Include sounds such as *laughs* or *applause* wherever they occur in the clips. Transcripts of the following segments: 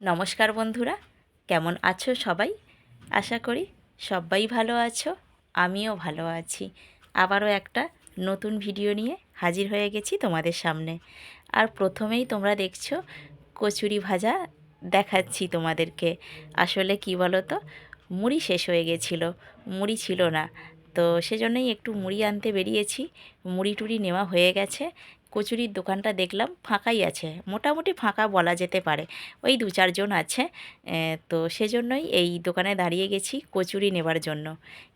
নমস্কার বন্ধুরা, কেমন আছো সবাই? আশা করি সবাই ভালো আছো, আমিও ভালো আছি। আবারও একটা নতুন ভিডিও নিয়ে হাজির হয়ে গেছি তোমাদের সামনে। আর প্রথমেই তোমরা দেখছ, কচুরি ভাজা দেখাচ্ছি তোমাদেরকে। আসলে কি বলো তো মুড়ি শেষ হয়ে গেছিল, মুড়ি ছিল না। তো সেজন্যই একটু মুড়ি আনতে বেরিয়েছি, মুড়ি টুড়ি নেওয়া হয়ে গেছে। কচুরির দোকানটা দেখলাম ফাঁকাই আছে, মোটামুটি ফাঁকা বলা যেতে পারে। ওই দু চারজন আছে তো সেজন্যই এই দোকানে দাঁড়িয়ে গেছি কচুরি নেবার জন্য।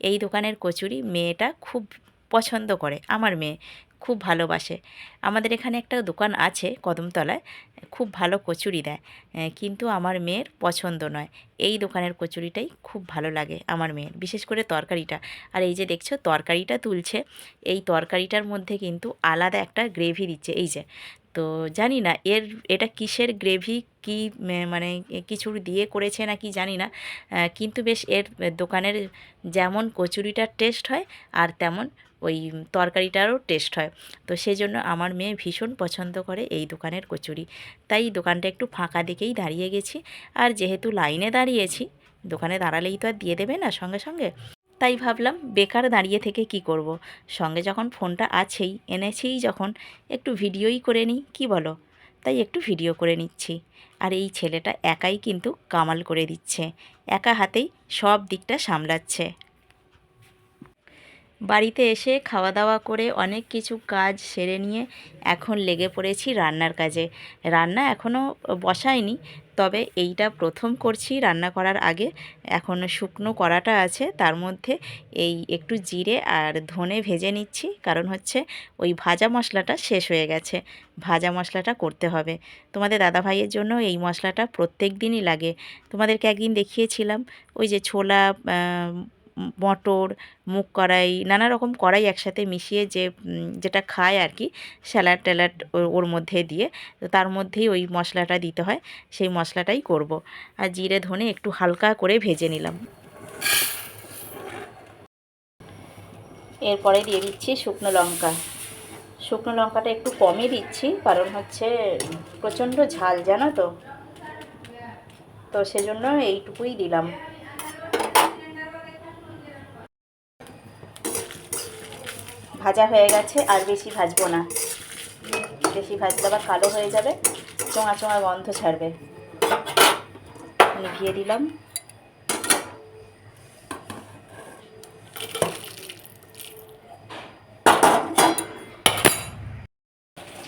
এই দোকানের কচুরি, মেয়েটা খুব পছন্দ করে। আমার মেয়ে খুব ভালোবাসে। আমাদের এখানে একটা দোকান আছে কদমতলায়, খুব ভালো কচুরি দেয় কিন্তু আমার মেয়ের পছন্দ নয়। এই দোকানের কচুরিটাই খুব ভালো লাগে আমার মেয়ের, বিশেষ করে তরকারিটা। আর এই যে দেখছ, তরকারিটা তুলছে, এই তরকারিটার মধ্যে কিন্তু আলাদা একটা গ্রেভি দিচ্ছে, এই যে। তো জানি না, এর, এটা কিসের গ্রেভি, কি মানে কিছু দিয়ে করেছে না কি জানি না কিন্তু বেশ এর দোকানের যেমন কচুরিটার টেস্ট হয় আর তেমন ওই তরকারিটারও টেস্ট হয়। তো সেই জন্য আমার মেয়ে ভীষণ পছন্দ করে এই দোকানের কচুরি। তাই দোকানটা একটু ফাঁকা দিকেই দাঁড়িয়ে গেছি। আর যেহেতু লাইনে দাঁড়িয়েছি, দোকানে দাঁড়ালেই তো আর দিয়ে দেবে না সঙ্গে সঙ্গে। তাই ভাবলাম বেকার দাঁড়িয়ে থেকে কি করব। সঙ্গে যখন ফোনটা আছেই, এনেছেই যখন, একটু ভিডিওই করে নিই, কী বলো? তাই একটু ভিডিও করে নিচ্ছি। আর এই ছেলেটা একাই কিন্তু কামাল করে দিচ্ছে। একা হাতেই সব দিকটা সামলাচ্ছে। বাড়িতে এসে খাওয়া দাওয়া করে অনেক কিছু কাজ সেরে নিয়ে এখন লেগে পড়েছি রান্নার কাজে। রান্না এখনও বসাইনি তবে এইটা প্রথম করছি রান্না করার আগে। এখন শুকনো কড়াটা আছে, তার মধ্যে এই একটু জিরে আর ধনে ভেজে নিচ্ছি, কারণ হচ্ছে ওই ভাজা মশলাটা শেষ হয়ে গেছে। ভাজা মশলাটা করতে হবে। তোমাদের দাদা ভাইয়ের জন্য এই মশলাটা প্রত্যেক দিনই লাগে। তোমাদেরকে একদিন দেখিয়েছিলাম, ওই যে ছোলা মটর, মুগ কড়াই, নানা রকম কড়াই একসাথে মিশিয়ে যে যেটা খায় আর কি, স্যালাড ট্যালাড ওর- মধ্যে দিয়ে, তো তার মধ্যেই ওই মশলাটা দিতে হয়, সেই মশলাটাই করব। আর জিরে ধনে একটু হালকা করে ভেজে নিলাম। এরপরে দিয়ে দিচ্ছি শুকনো লঙ্কা। শুকনো লঙ্কাটা একটু কমই দিচ্ছি, কারণ হচ্ছে প্রচণ্ড ঝাল, জানো তো? তো সেজন্য এইটুকুই দিলাম। ভাজা হয়ে গেছে, আর বেশি ভাজবো না। বেশি ভাজলে আবার কালো হয়ে যাবে, চোঙা চোঙা গন্ধ ছাড়বে। নিভিয়ে দিলাম।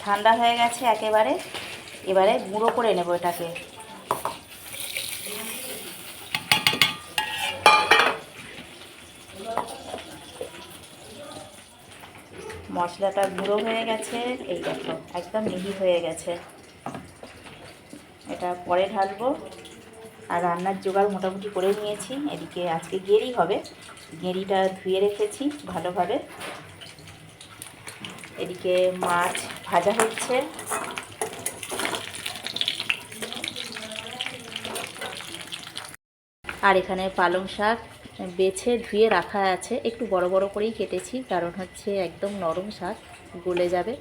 ঠান্ডা হয়ে গেছে একেবারে। এবারে গুঁড়ো করে নেব এটাকে। মশলাটা গুঁড়ো হয়ে গেছে, এই দেখো, একদম মিহি হয়ে গেছে। এটা পরে ঢালবো। আর রান্নার জোগাড় মোটামুটি করে নিয়েছি। এদিকে আজকে গেরি হবে। গেরিটা ধুয়ে রেখেছি ভালোভাবে। এদিকে মাছ ভাজা হচ্ছে। আর এখানে পালং শাক বেছে ধুয়ে রাখা আছে। একটু বড় বড় করেই কেটেছি, কারণ হচ্ছে একদম নরম শাক গলে যাবে।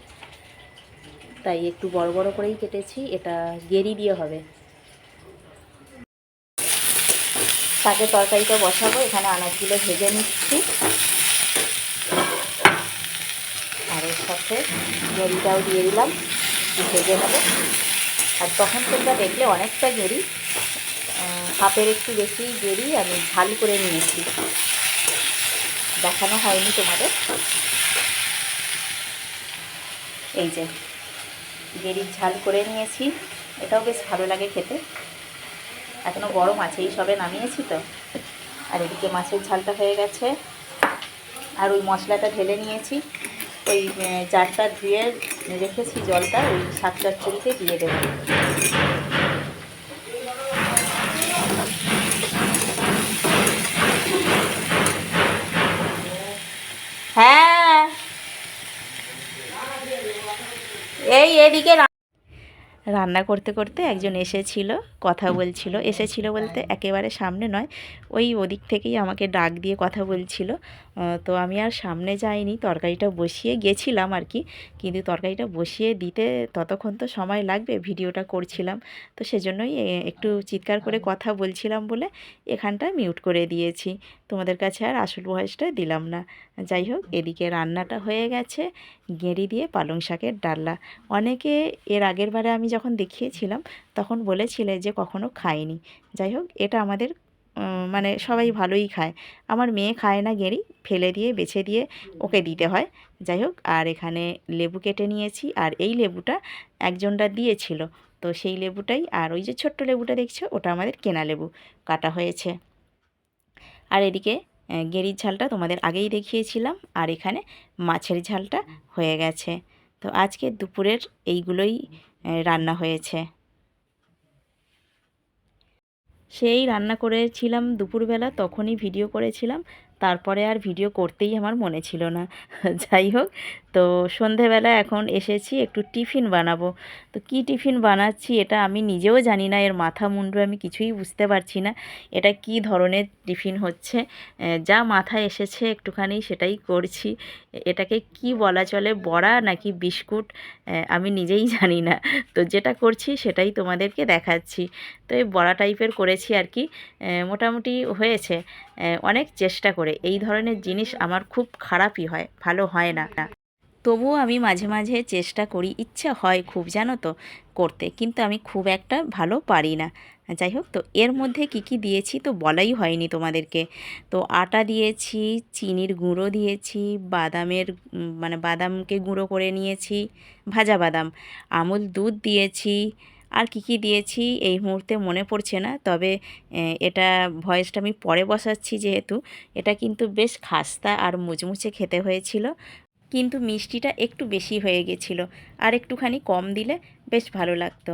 তাই একটু বড় বড় করেই কেটেছি, এটা গেরি দিয়ে হবে। শাকের তরকারিটা বসাবো, এখানে আনাজগুলো ভেজে নিচ্ছি। আর এর সাথে গেরিটাও দিয়ে দিলাম ভেজে নেব। আর তখন তোমরা দেখলে অনেকটা গেরি। হাফের একটু বেশি গেরি আমি ঝাল করে নিয়েছি। দেখানো হয়নি তোমাদের। এই যে গেরির ঝাল করে নিয়েছি। এটাও বেশ ভালো লাগে খেতে। এখনও গরম আছে, এই সবে নামিয়েছি তো। আর এদিকে মাছের ঝালটা হয়ে গেছে। আর ওই মশলাটা ঢেলে নিয়েছি। ওই জারটা ধুয়ে রেখেছি জলটা, ওই শাক চচ্চড়িতে দিয়ে দেবো হ্যাঁ এই এদিকে রান্না করতে করতে একজন এসেছিল, কথা বলছিল। এসেছিল বলতে একেবারে সামনে নয়, ওই ওদিক থেকেই আমাকে ডাক দিয়ে কথা বলছিল। তো আমি আর সামনে যাইনি, তরকারিটা বসিয়ে গেছিলাম আর কি। কিন্তু তরকারিটা বসিয়ে দিতে ততক্ষণ তো সময় লাগবে, ভিডিওটা করছিলাম। তো সেজন্যই একটু চিৎকার করে কথা বলছিলাম বলে এখানটা মিউট করে দিয়েছি। তোমাদের কাছে আর আসল ভয়েসটা দিলাম না। যাই হোক, এদিকে রান্নাটা হয়ে গেছে। গেঁড়ি দিয়ে পালং শাকের ডাল্লা অনেকে এর আগের বারে আমি যখন দেখিয়েছিলাম, তখন বলেছিলে যে কখনো খায়নি যাই হোক, এটা আমাদের মানে সবাই ভালোই খায়। আমার মেয়ে খায় না গেঁড়ি, ফেলে দিয়ে, বেছে দিয়ে ওকে দিতে হয়। যাই হোক, আর এখানে লেবু কেটে নিয়েছি। আর এই লেবুটা একজনটা দিয়েছিল। তো সেই লেবুটাই, আর ওই যে ছোট্ট লেবুটা দেখছ, ওটা আমাদের কেনা লেবু। কাটা হয়েছে। আর এদিকে গেরির ঝালটা তোমাদের আগেই দেখিয়েছিলাম, আর এখানে মাছের ঝালটা হয়ে গেছে। তো আজকে দুপুরের এইগুলোই রান্না হয়েছে। সেই রান্না করেছিলাম দুপুরবেলা, তখনই ভিডিও করেছিলাম, তারপরে আর ভিডিও করতেই আমার মনে ছিল না। *laughs* যাই হোক তো সন্ধেবেলা এখন এসেছি একটু টিফিন বানাবো। তো কি টিফিন বানাচ্ছি এটা আমি নিজেও জানি না, এর মাথা মুন্ডু আমি কিছুই বুঝতে পারছি না। এটা কি ধরনের টিফিন হচ্ছে? যা মাথায় এসেছে একটুখানি সেটাই করছি। এটাকে কি বলা চলে, বড়া নাকি বিস্কুট? আমি নিজেই *laughs* জানি না। তো যেটা করছি সেটাই তোমাদেরকে দেখাচ্ছি। তো এই বড়া টাইপের করেছি আর কি। মোটামুটি হয়েছে। অনেক চেষ্টা করে। এই ধরনের জিনিস আমার খুব খারাপই হয়, ভালো হয় না। তবুও আমি মাঝে মাঝে চেষ্টা করি, ইচ্ছা হয় খুব, জানো তো, করতে। কিন্তু আমি খুব একটা ভালো পারি না। যাই হোক, তো এর মধ্যে কি কি দিয়েছি তো বলাই হয়নি তোমাদেরকে। তো আটা দিয়েছি, চিনির গুঁড়ো দিয়েছি, বাদামের মানে বাদামকে গুঁড়ো করে নিয়েছি, ভাজা বাদাম, আমুল দুধ দিয়েছি, আর কি কি দিয়েছি এই মুহূর্তে মনে পড়ছে না। তবে এটা ভয়েসটা আমি পরে বসাচ্ছি যেহেতু, এটা কিন্তু বেশ খাস্তা আর মুচমুচে খেতে হয়েছিল। কিন্তু মিষ্টিটা একটু বেশি হয়ে গেছিল আর একটুখানি কম দিলে বেশ ভালো লাগতো।